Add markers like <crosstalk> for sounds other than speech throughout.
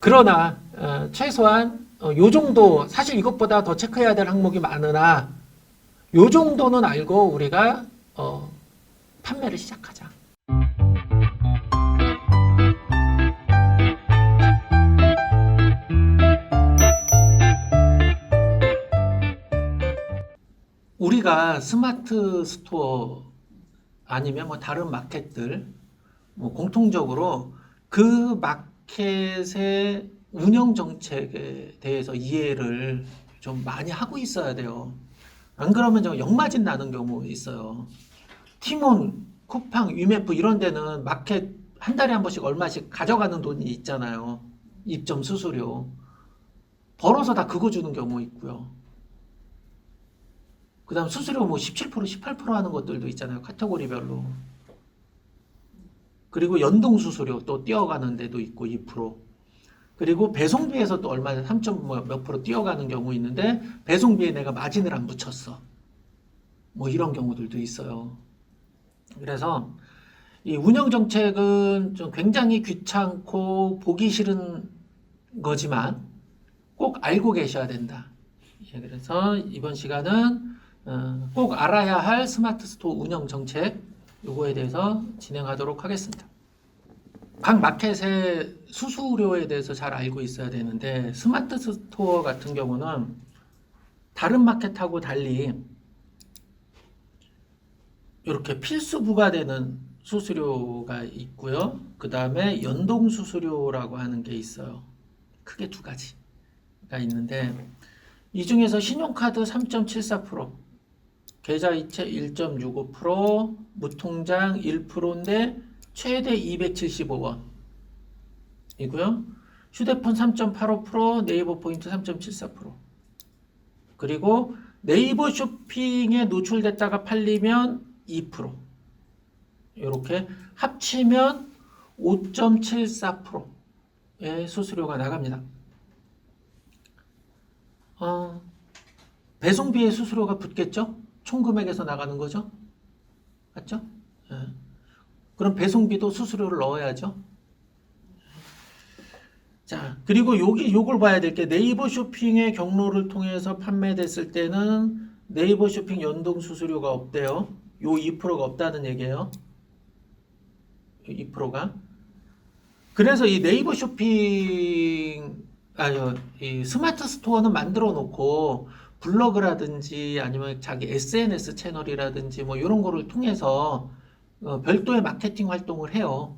그러나 어, 최소한 어, 요 정도 사실 이것보다 더 체크해야 될 항목이 많으나 요 정도는 알고 우리가 어, 판매를 시작하자. 우리가 스마트 스토어 아니면 뭐 다른 마켓들 뭐 공통적으로 그 마켓의 운영 정책에 대해서 이해를 좀 많이 하고 있어야 돼요. 안 그러면 저 역마진 나는 경우 있어요. 티몬, 쿠팡, 위메프 이런 데는 마켓 한 달에 한 번씩 얼마씩 가져가는 돈이 있잖아요. 입점 수수료. 벌어서 다 그거 주는 경우 있고요. 그 다음 수수료 뭐 17%, 18% 하는 것들도 있잖아요. 카테고리별로. 그리고 연동 수수료 또 뛰어가는 데도 있고 2%. 그리고 배송비에서 또 얼마 3.몇 프로 뛰어가는 경우 있는데 배송비에 내가 마진을 안 붙였어. 뭐 이런 경우들도 있어요. 그래서 이 운영 정책은 좀 굉장히 귀찮고 보기 싫은 거지만 꼭 알고 계셔야 된다. 예, 그래서 이번 시간은 어, 꼭 알아야 할 스마트 스토어 운영 정책 요거에 대해서 진행하도록 하겠습니다. 각 마켓의 수수료에 대해서 잘 알고 있어야 되는데 스마트 스토어 같은 경우는 다른 마켓하고 달리 이렇게 필수 부과되는 수수료가 있고요. 그 다음에 연동 수수료라고 하는 게 있어요. 크게 두 가지가 있는데 이 중에서 신용카드 3.74%, 계좌이체 1.65%, 무통장 1%인데 최대 275원 이고요. 휴대폰 3.85%, 네이버 포인트 3.74%. 그리고 네이버 쇼핑에 노출됐다가 팔리면 2%. 이렇게 합치면 5.74%의 수수료가 나갑니다. 어, 배송비의 수수료가 붙겠죠? 총 금액에서 나가는 거죠? 맞죠? 예. 그럼 배송비도 수수료를 넣어야죠. 자, 그리고 여기 요걸 봐야 될 게 네이버 쇼핑의 경로를 통해서 판매됐을 때는 네이버 쇼핑 연동 수수료가 없대요. 요 2%가 없다는 얘기예요. 2%가. 그래서 이 네이버 쇼핑 아니요, 이 스마트 스토어는 만들어 놓고 블로그라든지 아니면 자기 SNS 채널이라든지 뭐 이런 거를 통해서 어, 별도의 마케팅 활동을 해요.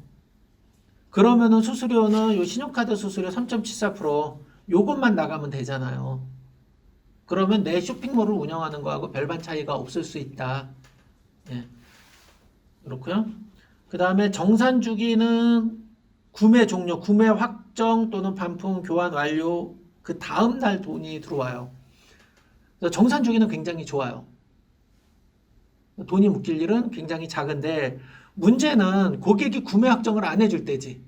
그러면은 수수료는 요 신용카드 수수료 3.74% 요것만 나가면 되잖아요. 그러면 내 쇼핑몰을 운영하는 거하고 별반 차이가 없을 수 있다. 예. 그렇고요. 그 다음에 정산 주기는 구매 종료, 구매 확정 또는 반품 교환 완료 그 다음 날 돈이 들어와요. 그래서 정산 주기는 굉장히 좋아요. 돈이 묶일 일은 굉장히 작은데 문제는 고객이 구매 확정을 안 해줄 때지.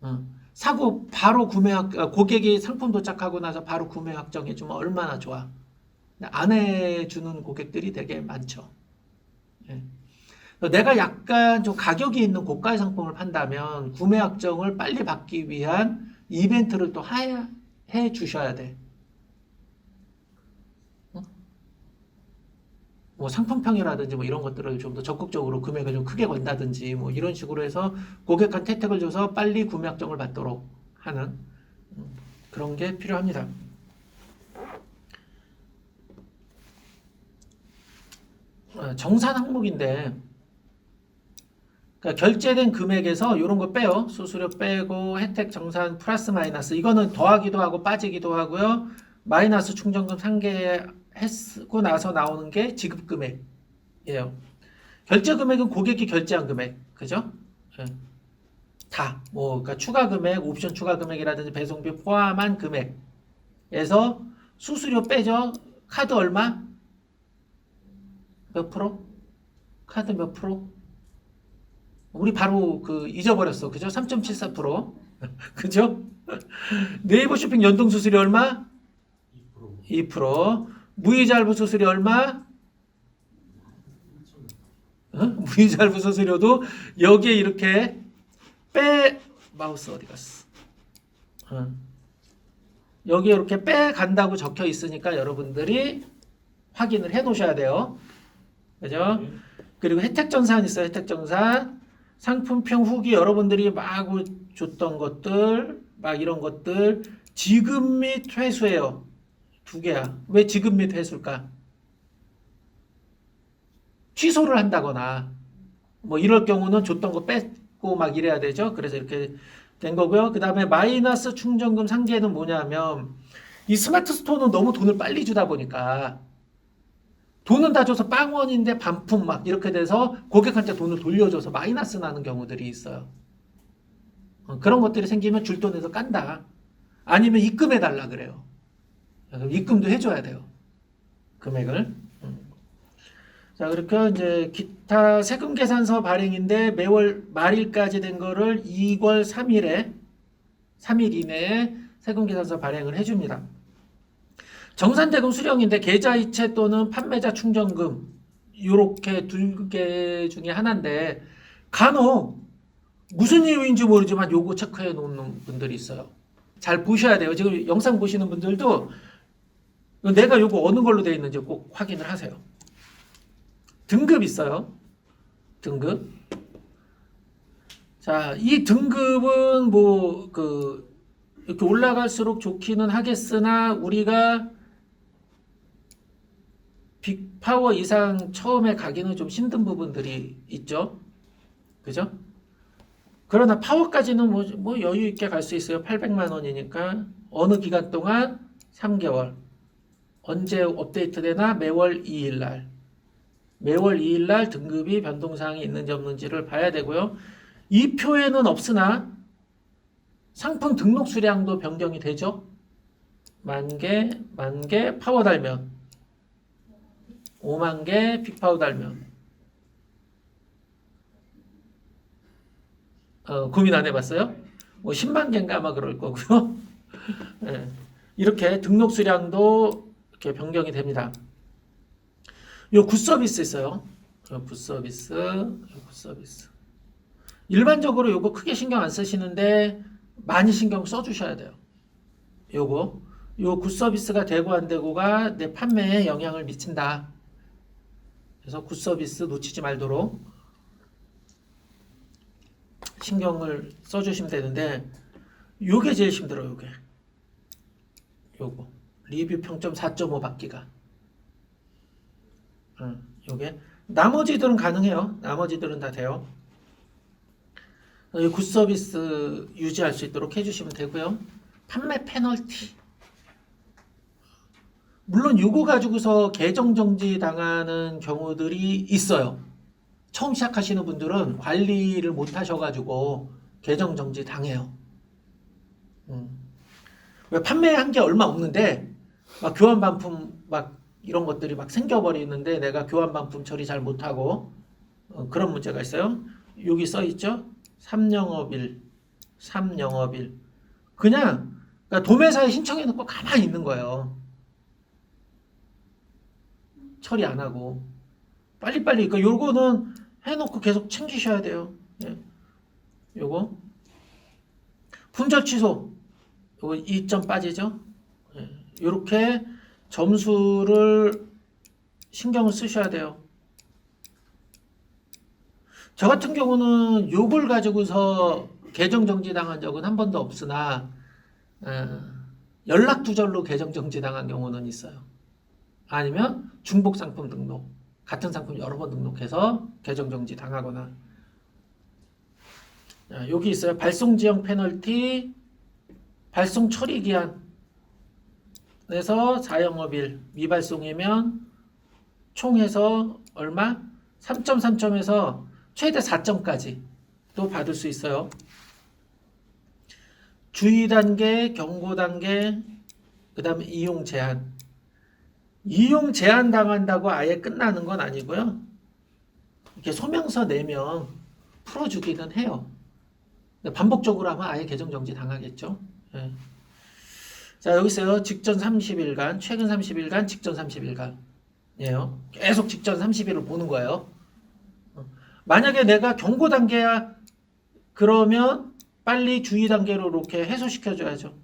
어, 사고 바로 구매 확 어, 고객이 상품 도착하고 나서 바로 구매 확정해 주면 얼마나 좋아. 안 해주는 고객들이 되게 많죠. 예. 내가 약간 좀 가격이 있는 고가의 상품을 판다면 구매 확정을 빨리 받기 위한 이벤트를 또 해, 해 주셔야 돼. 뭐 상품평이라든지 뭐 이런 것들을 좀 더 적극적으로 금액을 좀 크게 건다든지 뭐 이런 식으로 해서 고객한테 혜택을 줘서 빨리 구매 확정을 받도록 하는 음, 그런 게 필요합니다. 어, 정산 항목인데 그러니까 결제된 금액에서 이런 거 빼요. 수수료 빼고 혜택 정산 플러스 마이너스 이거는 더하기도 하고 빠지기도 하고요. 마이너스 충전금 상계 했고 나서 나오는 게 지급 금액이에요. 결제 금액은 고객이 결제한 금액, 그죠? 예. 다, 뭐, 그러니까 추가 금액, 옵션 추가 금액이라든지 배송비 포함한 금액에서 수수료 빼죠? 카드 얼마? 몇 프로? 카드 몇 프로? 우리 바로 그 잊어버렸어. 그죠? 3.74%. <laughs> 그죠? 네이버 쇼핑 연동 수수료 얼마? 2%. 무이자 할부 수수료 얼마? 어? 무이자 할부 수수료도 여기에 이렇게 빼 마우스 어디 갔어? 어. 여기 이렇게 빼 간다고 적혀 있으니까 여러분들이 확인을 해 놓으셔야 돼요. 그죠? 그리고 혜택 전산 있어요. 혜택 전산. 상품평 후기 여러분들이 막 줬던 것들, 막 이런 것들 지급 및 회수예요. 두 개야. 왜 지급 및 회수일까? 취소를 한다거나 뭐 이럴 경우는 줬던 거 뺏고 막 이래야 되죠. 그래서 이렇게 된 거고요. 그 다음에 마이너스 충전금 상계는 뭐냐면 이 스마트 스토어는 너무 돈을 빨리 주다 보니까 돈은 다 줘서 빵원인데 반품 막 이렇게 돼서 고객한테 돈을 돌려줘서 마이너스 나는 경우들이 있어요. 어, 그런 것들이 생기면 줄 돈에서 깐다. 아니면 입금해 달라 그래요. 입금도 해줘야 돼요. 금액을. 음. 자, 그렇게 이제 기타 세금 계산서 발행인데 매월 말일까지 된 거를 2월 3일에 3일 이내에 세금 계산서 발행을 해줍니다. 정산대금 수령인데 계좌이체 또는 판매자 충전금 요렇게 두 개 중에 하나인데 간혹 무슨 이유인지 모르지만 요거 체크해 놓는 분들이 있어요. 잘 보셔야 돼요. 지금 영상 보시는 분들도 내가 요거 어느 걸로 되어 있는지 꼭 확인을 하세요. 등급 있어요. 등급. 자, 이 등급은 뭐 그 이렇게 올라갈수록 좋기는 하겠으나 우리가 빅파워 이상 처음에 가기는 좀 힘든 부분들이 있죠. 그죠? 그러나 파워까지는 뭐, 뭐 여유 있게 갈 수 있어요. 800만 원이니까 어느 기간 동안 3개월. 언제 업데이트 되나 매월 2일 날. 매월 2일 날 등급이 변동사항이 있는지 없는지를 봐야 되고요. 이 표에는 없으나 상품 등록 수량도 변경이 되죠. 만 개, 만 개 파워 달면 5만 개 빅파워 달면 어, 고민 안 해봤어요? 뭐 10만 개인가 아마 그럴 거고요. <laughs> 예, 이렇게 등록 수량도 이렇게 변경이 됩니다. 요 굿서비스 있어요. 요 굿서비스, 요 굿서비스. 일반적으로 요거 크게 신경 안 쓰시는데 많이 신경 써주셔야 돼요. 요거 요 굿서비스가 되고 안 되고가 내 판매에 영향을 미친다. 그래서 굿서비스 놓치지 말도록 신경을 써주시면 되는데 요게 제일 힘들어요. 요게 요거 리뷰 평점 4.5 받기가 음, 요게 나머지들은 가능해요. 나머지들은 다 돼요. 이 굿서비스 유지할 수 있도록 해주시면 되고요. 판매 페널티. 물론 요거 가지고서 계정 정지 당하는 경우들이 있어요. 처음 시작하시는 분들은 관리를 못 하셔가지고 계정 정지 당해요. 음. 왜 판매한 게 얼마 없는데 막 교환 반품 막 이런 것들이 막 생겨버리는데 내가 교환 반품 처리 잘 못하고 어, 그런 문제가 있어요. 여기 써 있죠. 3영업일, 3영업일. 그냥 그러니까 도매사에 신청해 놓고 가만히 있는 거예요. 처리 안 하고 빨리빨리 그러니까 요거는 해놓고 계속 챙기셔야 돼요. 예. 요거 품절 취소 요거 2점 빠지죠. 예. 요렇게 점수를 신경을 쓰셔야 돼요. 저 같은 경우는 요걸 가지고서 계정 정지 당한 적은 한 번도 없으나 어, 연락 두절로 계정 정지 당한 경우는 있어요. 아니면 중복 상품 등록 같은 상품 여러 번 등록해서 계정 정지 당하거나 자, 여기 있어요. 발송 지형 페널티 발송 처리 기한 에서 4영업일 미발송이면 총해서 얼마? 3.3점에서 최대 4점까지 또 받을 수 있어요. 주의 단계, 경고 단계, 그 다음에 이용 제한. 이용 제한 당한다고 아예 끝나는 건 아니고요. 이렇게 소명서 내면 풀어주기는 해요. 반복적으로 하면 아예 계정 정지 당하겠죠. 예. 자, 여기 있어요. 직전 30일간, 최근 30일간, 직전 30일간. 예요. 계속 직전 30일을 보는 거예요. 어. 만약에 내가 경고 단계야, 그러면 빨리 주의 단계로 이렇게 해소시켜 줘야죠.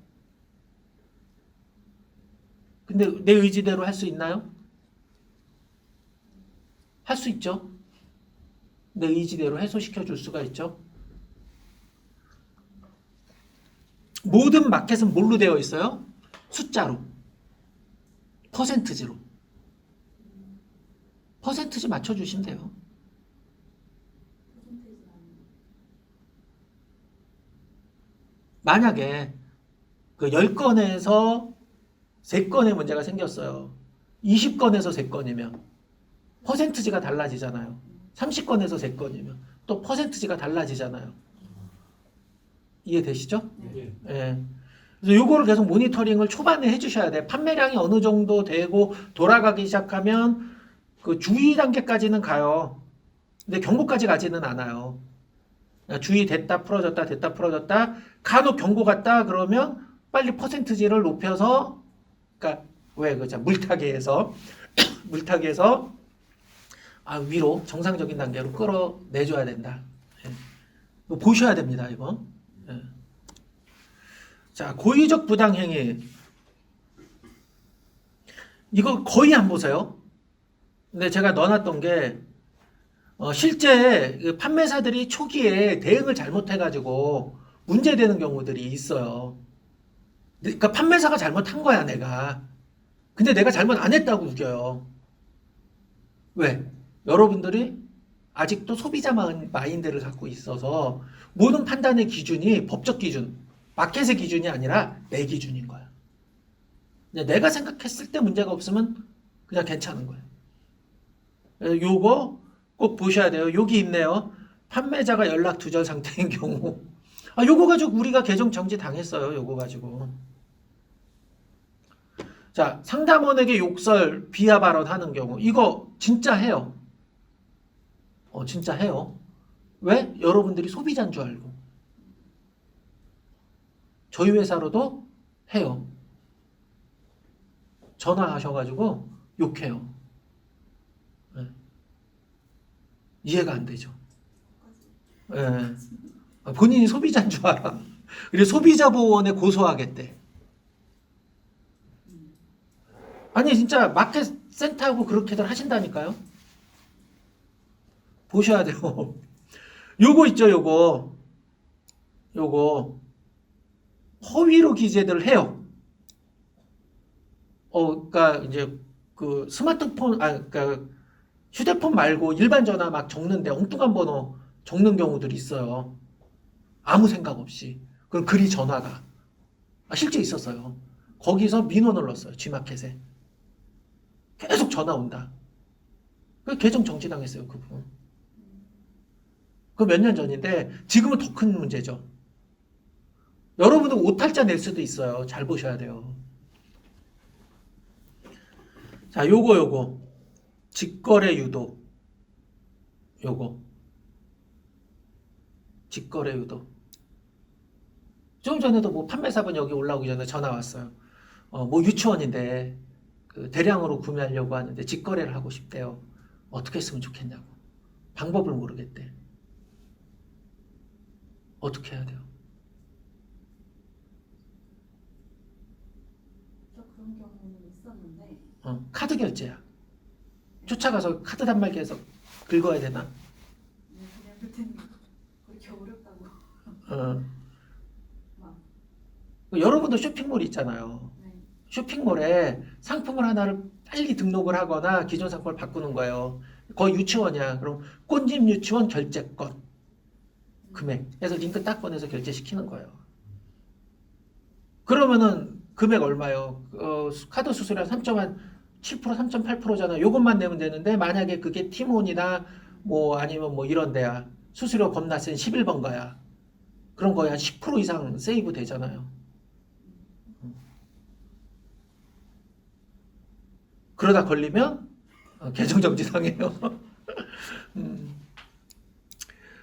근데 내 의지대로 할 수 있나요? 할 수 있죠. 내 의지대로 해소시켜 줄 수가 있죠. 모든 마켓은 뭘로 되어 있어요? 숫자로. 퍼센트지로. 퍼센트지 맞춰주시면 돼요. 만약에 그 10건에서 3건의 문제가 생겼어요. 20건에서 3건이면 퍼센트지가 달라지잖아요. 30건에서 3건이면 또 퍼센트지가 달라지잖아요. 이해되시죠? 예. 예. 그래서 요거를 계속 모니터링을 초반에 해주셔야 돼. 판매량이 어느 정도 되고 돌아가기 시작하면 그 주의 단계까지는 가요. 근데 경고까지 가지는 않아요. 그냥 주의 됐다 풀어졌다 됐다 풀어졌다 간혹 경고 갔다 그러면 빨리 퍼센트지를 높여서 그러니까 왜 그죠 물타기에서 <coughs> 물타기에서 아 위로 정상적인 단계로 끌어내줘야 된다. 예. 이거 보셔야 됩니다 이거. 예. 자, 고의적 부당행위. 이거 거의 안 보세요. 근데 제가 넣어놨던 게, 어, 실제 그 판매사들이 초기에 대응을 잘못해가지고 문제되는 경우들이 있어요. 그러니까 판매사가 잘못한 거야, 내가. 근데 내가 잘못 안 했다고 우겨요. 왜? 여러분들이 아직도 소비자 마인- 마인드를 갖고 있어서 모든 판단의 기준이 법적 기준, 마켓의 기준이 아니라 내 기준인 거야. 내가 생각했을 때 문제가 없으면 그냥 괜찮은. 에, 요거 꼭 보셔야 돼요. 여기 있네요. 판매자가 연락 두절 상태인 경우. 아, 요거 가지고 우리가 계정 정지 당했어요. 요거 가지고. 자, 상담원에게 욕설, 비하 발언 하는 경우. 이거 진짜 해요. 어, 진짜 해요. 왜? 여러분들이 소비자인 줄 알고. 저희 회사로도 해요. 전화하셔가지고 욕해요. 예. 이해가 안 되죠. 예. 아, 본인이 소비자인 줄 알아. <laughs> 그래서 소비자 보호원에 고소하겠대. 아니 진짜 마켓 센터하고 그렇게들 하신다니까요. 보셔야 돼요. <laughs> 요거 있죠, 요거. 요거. 허위로 기재들 해요. 어, 그러니까 이제 그 스마트폰, 아, 그러니까 휴대폰 말고 일반 전화 막 적는데 엉뚱한 번호 적는 경우들이 있어요. 아무 생각 없이. 그럼 글이 전화가. 아, 실제 있었어요. 거기서 민원을 넣었어요. G마켓에. 계속 전화 온다. 그 계정 정지당했어요, 그분. 그 몇 년 전인데 지금은 더 큰 문제죠. 여러분들 오탈자 낼 수도 있어요. 잘 보셔야 돼요. 자, 요거 요거 직거래 유도 요거 직거래 유도 좀 전에도 뭐 판매사분 여기 올라오기 전에 전화 왔어요. 어, 뭐 유치원인데 그 대량으로 구매하려고 하는데 직거래를 하고 싶대요. 어떻게 했으면 좋겠냐고. 방법을 모르겠대. 어떻게 해야 돼요? 어, 카드 결제야. 쫓아가서 카드 단말기에서 긁어야 되나? 어. 여러분도 쇼핑몰 있잖아요. 쇼핑몰에 상품을 하나를 빨리 등록을 하거나 기존 상품을 바꾸는 거예요. 거의 유치원이야. 그럼 꽃집 유치원 결제권 금액. 그래서 링크 딱 꺼내서 결제시키는 거예요. 그러면은 금액 얼마요? 어, 카드 수수료 3.1 7% 3.8%잖아. 요것만 내면 되는데 만약에 그게 티몬이나 뭐 아니면 뭐 이런 데야. 수수료 겁나 센 11번가야. 그런 거야. 10% 이상 세이브 되잖아요. 그러다 걸리면 어, 계정 정지 당해요. <laughs> 음.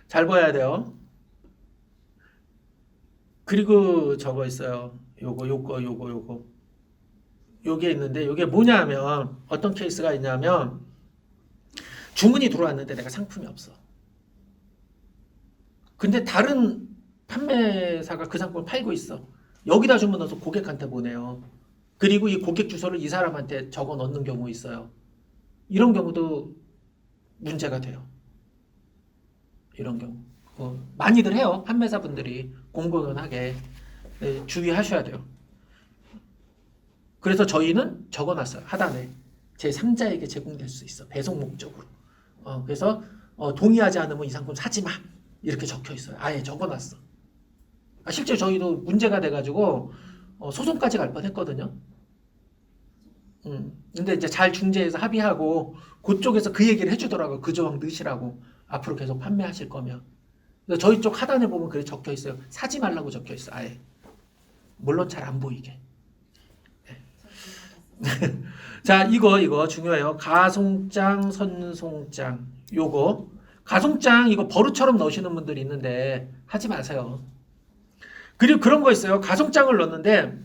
잘 봐야 돼요. 그리고 저거 있어요. 요거 요거 요거 요거. 요게 있는데 요게 뭐냐면 어떤 케이스가 있냐면 주문이 들어왔는데 내가 상품이 없어. 근데 다른 판매사가 그 상품을 팔고 있어. 여기다 주문해서 고객한테 보내요. 그리고 이 고객 주소를 이 사람한테 적어 넣는 경우 있어요. 이런 경우도 문제가 돼요. 이런 경우. 어, 많이들 해요. 판매사분들이 공공연하게 네, 주의하셔야 돼요. 그래서 저희는 적어놨어요. 하단에 제 3자에게 제공될 수 있어. 배송 목적으로. 어, 그래서 어, 동의하지 않으면 이 상품 사지 마. 이렇게 적혀 있어요. 아예 적어놨어. 아, 실제 저희도 문제가 돼가지고 어, 소송까지 갈 뻔했거든요. 음, 근데 이제 잘 중재해서 합의하고 그쪽에서 그 얘기를 해주더라고요. 그 조항 넣으시라고 앞으로 계속 판매하실 거면. 그래서 저희 쪽 하단에 보면 그게 적혀 있어요. 사지 말라고 적혀 있어. 아예. 물론 잘 안 보이게. <laughs> 자, 이거 이거 중요해요. 가송장, 선송장. 요거 가송장 이거 버릇처럼 넣으시는 분들이 있는데 하지 마세요. 그리고 그런 거 있어요. 가송장을 넣는데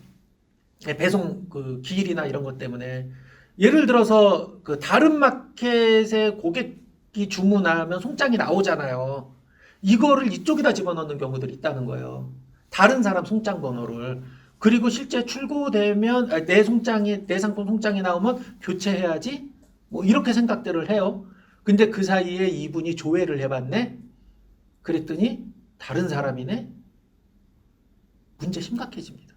예, 배송 그 기일이나 이런 것 때문에 예를 들어서 그 다른 마켓에 고객이 주문하면 송장이 나오잖아요. 이거를 이쪽에다 집어넣는 경우들이 있다는 거예요. 다른 사람 송장 번호를 그리고 실제 출고되면 아, 내 송장이 내 상품 송장이 나오면 교체해야지 뭐 이렇게 생각들을 해요. 근데 그 사이에 이분이 조회를 해봤네. 그랬더니 다른 사람이네. 문제 심각해집니다.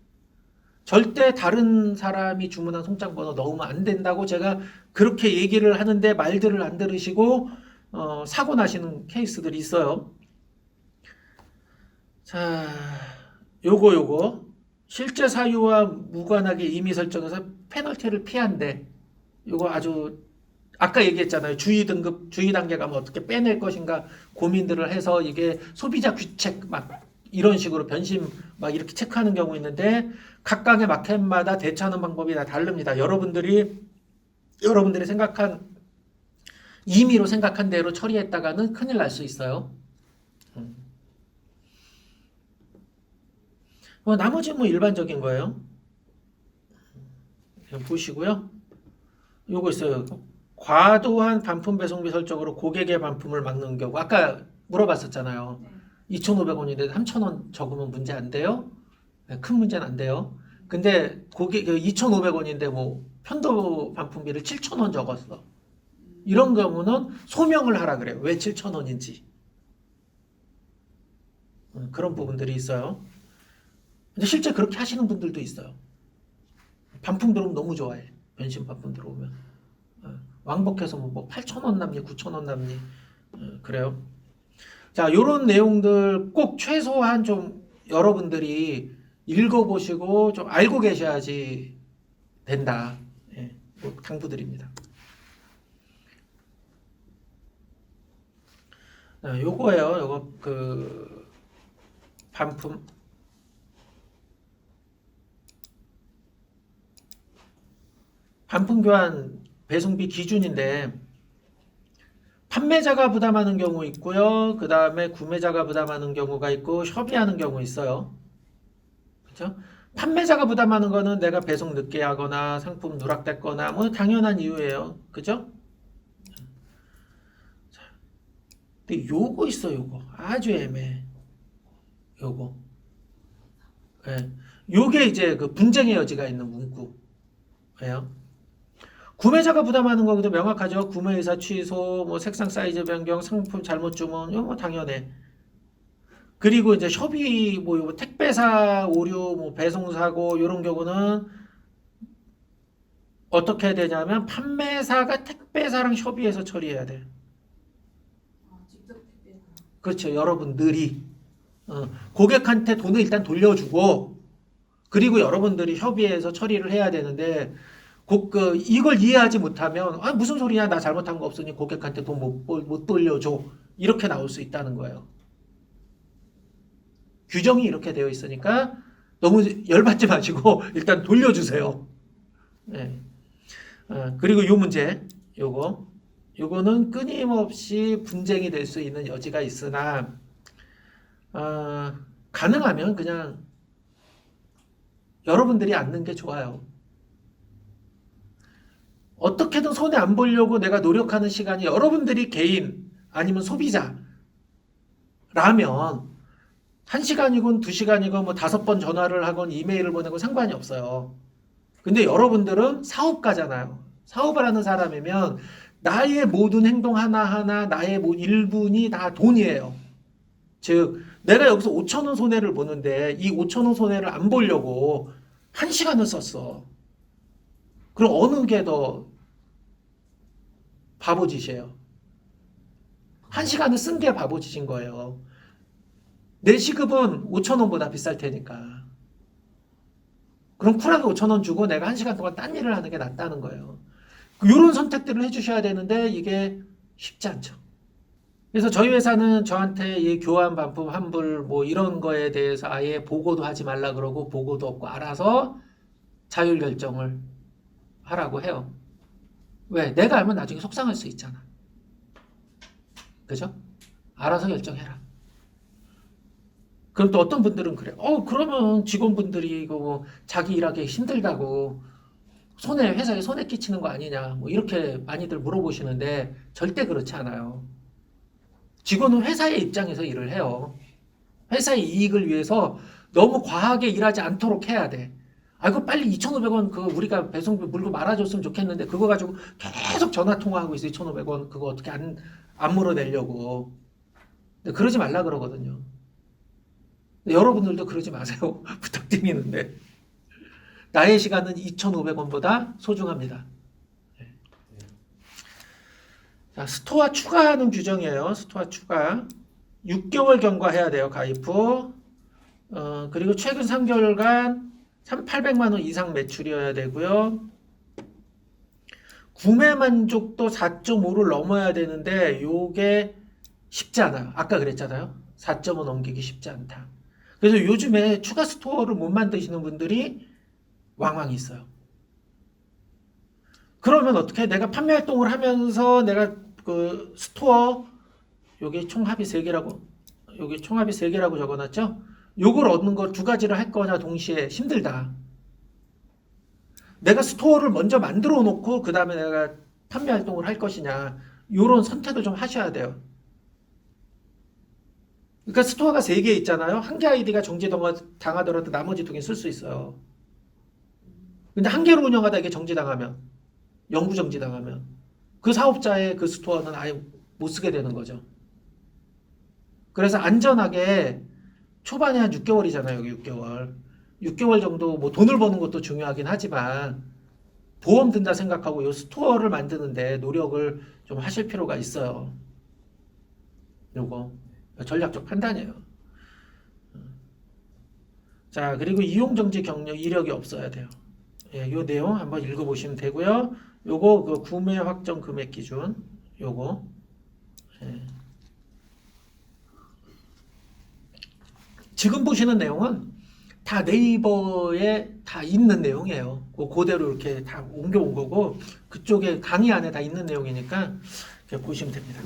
절대 다른 사람이 주문한 송장 번호 넣으면 안 된다고 제가 그렇게 얘기를 하는데 말들을 안 들으시고 어, 사고 나시는 케이스들이 있어요. 자, 요거 요거 실제 사유와 무관하게 임의 설정해서 페널티를 피한대. 요거 아주 아까 얘기했잖아요. 주의 등급, 주의 단계 가면 어떻게 빼낼 것인가 고민들을 해서 이게 소비자 귀책 막 이런 식으로 변심 막 이렇게 체크하는 경우 있는데 각각의 마켓마다 대처하는 방법이 다 다릅니다. 여러분들이 여러분들이 생각한 임의로 생각한 대로 처리했다가는 큰일 날 수 있어요. 어, 나머지 뭐 일반적인 거예요. 그냥 보시고요. 요거 있어요. 과도한 반품 배송비 설정으로 고객의 반품을 막는 경우 아까 물어봤었잖아요. 네. 2,500원인데 3,000원 적으면 문제 안 돼요? 네, 큰 문제는 안 돼요. 근데 고객 2,500원인데 뭐 편도 반품비를 7,000원 적었어. 이런 경우는 소명을 하라 그래요. 왜 7,000원인지. 음, 그런 부분들이 있어요. 근데 실제 그렇게 하시는 분들도 있어요. 반품 들어오면 너무 좋아해. 변신 반품 들어오면. 어, 왕복해서 뭐 8,000원 남니, 9,000원 남니. 어, 그래요. 자, 요런 내용들 꼭 최소한 좀 여러분들이 읽어보시고 좀 알고 계셔야지 된다. 예, 뭐 당부드립니다. 자, 요거예요. 요거 그 반품 반품 교환 배송비 기준인데 판매자가 부담하는 경우 있고요. 그 다음에 구매자가 부담하는 경우가 있고 협의하는 경우 있어요. 그렇죠? 판매자가 부담하는 거는 내가 배송 늦게 하거나 상품 누락됐거나 뭐 당연한 이유예요. 그죠? 자, 근데 요거 있어 요거 아주 애매해. 요거. 예. 요게 이제 그 분쟁의 여지가 있는 문구예요. 구매자가 부담하는 거기도 명확하죠. 구매 의사 취소, 뭐 색상 사이즈 변경, 상품 잘못 주문, 이거 뭐 당연해. 그리고 이제 협의, 뭐 요거 택배사 오류, 뭐 배송 사고 이런 경우는 어떻게 해야 되냐면 판매사가 택배사랑 협의해서 처리해야 돼. 아, 직접 택배사. 그렇죠. 여러분들이 어, 고객한테 돈을 일단 돌려주고 그리고 여러분들이 협의해서 처리를 해야 되는데 고, 그, 이걸 이해하지 못하면 아 무슨 소리야 나 잘못한 거 없으니 고객한테 돈못 못 돌려줘 이렇게 나올 수 있다는 거예요. 규정이 이렇게 되어 있으니까 너무 열받지 마시고 <laughs> 일단 돌려주세요. 네. 어, 그리고 요 문제 요거 요거는 끊임없이 분쟁이 될 수 있는 여지가 있으나 어, 가능하면 그냥 여러분들이 앉는 게 좋아요. 어떻게든 손해 안 보려고 내가 노력하는 시간이 여러분들이 개인 아니면 소비자라면 한 시간이건 두 시간이건 뭐 다섯 번 전화를 하건 이메일을 보내건 상관이 없어요. 근데 여러분들은 사업가잖아요. 사업을 하는 사람이면 나의 모든 행동 하나하나 나의 뭐 일분이 다 돈이에요. 즉 내가 여기서 5천 원 손해를 보는데 이 5천 원 손해를 안 보려고 한 시간을 썼어. 그럼 어느 게 더 바보짓이에요? 한 시간을 쓴 게 바보짓인 거예요. 내 시급은 5천 원보다 비쌀 테니까. 그럼 쿨하게 5천 원 주고 내가 한 시간 동안 딴 일을 하는 게 낫다는 거예요. 이런 선택들을 해주셔야 되는데 이게 쉽지 않죠. 그래서 저희 회사는 저한테 이 교환 반품 환불 뭐 이런 거에 대해서 아예 보고도 하지 말라 그러고 보고도 없고 알아서 자율 결정을 하라고 해요. 왜? 내가 알면 나중에 속상할 수 있잖아. 그죠? 알아서 결정해라. 그럼 또 어떤 분들은 그래. 어, 그러면 직원분들이 이거 뭐 자기 일하기 힘들다고 손해, 회사에 손해 끼치는 거 아니냐. 뭐 이렇게 많이들 물어보시는데 절대 그렇지 않아요. 직원은 회사의 입장에서 일을 해요. 회사의 이익을 위해서 너무 과하게 일하지 않도록 해야 돼. 아이고 빨리 2,500원 그 우리가 배송비 물고 말아줬으면 좋겠는데 그거 가지고 계속 전화 통화하고 있어 2,500원 그거 어떻게 안, 안 물어내려고. 근데 그러지 말라 그러거든요. 여러분들도 그러지 마세요. <laughs> 부탁드리는데. 나의 시간은 2,500원보다 소중합니다. 네. 자, 스토어 추가하는 규정이에요. 스토어 추가. 6개월 경과해야 돼요. 가입 후. 어, 그리고 최근 3개월간 800만 원 이상 매출이어야 되고요. 구매 만족도 4.5를 넘어야 되는데 요게 쉽지 않아요. 아까 그랬잖아요. 4.5 넘기기 쉽지 않다. 그래서 요즘에 추가 스토어를 못 만드시는 분들이 왕왕 있어요. 그러면 어떻게 내가 판매 활동을 하면서 내가 그 스토어 요게 총합이 3개라고 요게 총합이 3개라고 적어놨죠? 요걸 얻는 걸 두 가지를 할 거냐 동시에 힘들다. 내가 스토어를 먼저 만들어 놓고 그 다음에 내가 판매 활동을 할 것이냐 요런 선택을 좀 하셔야 돼요. 그러니까 스토어가 3개 있잖아요. 한 개 아이디가 정지 당하더라도 나머지 두 개 쓸 수 있어요. 근데 한 개로 운영하다 이게 정지당하면 영구 정지당하면 그 사업자의 그 스토어는 아예 못 쓰게 되는 거죠. 그래서 안전하게 초반에 한 6개월이잖아요. 여기 6개월. 6개월 정도 뭐 돈을 버는 것도 중요하긴 하지만 보험 든다 생각하고 이 스토어를 만드는데 노력을 좀 하실 필요가 있어요. 요거 전략적 판단이에요. 자, 그리고 이용 정지 경력 이력이 없어야 돼요. 예, 요 내용 한번 읽어보시면 되고요. 요거 그 구매 확정 금액 기준 요거 예. 지금 보시는 내용은 다 네이버에 다 있는 내용이에요. 그 그대로 이렇게 다 옮겨온 거고 그쪽에 강의 안에 다 있는 내용이니까 이렇게 보시면 됩니다.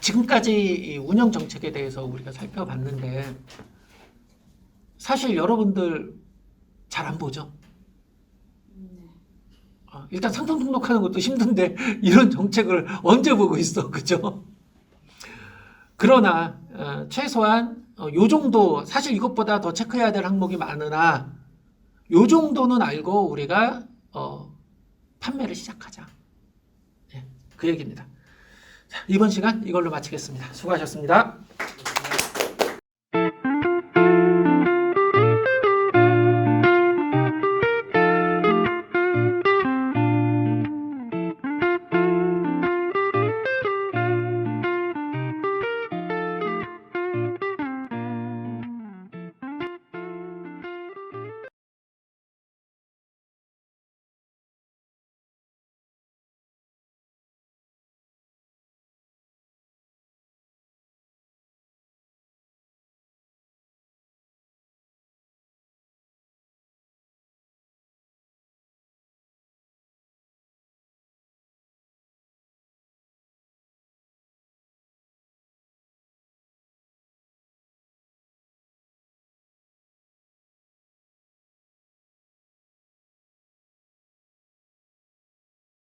지금까지 이 운영 정책에 대해서 우리가 살펴봤는데 사실 여러분들 잘 안 보죠? 네. 어, 일단 상품 등록하는 것도 힘든데 <laughs> 이런 정책을 언제 보고 있어, 그죠? 그러나 어, 최소한 어, 요 정도 사실 이것보다 더 체크해야 될 항목이 많으나 요 정도는 알고 우리가 어, 판매를 시작하자. 예, 그 얘기입니다. 자, 이번 시간 이걸로 마치겠습니다. 수고하셨습니다.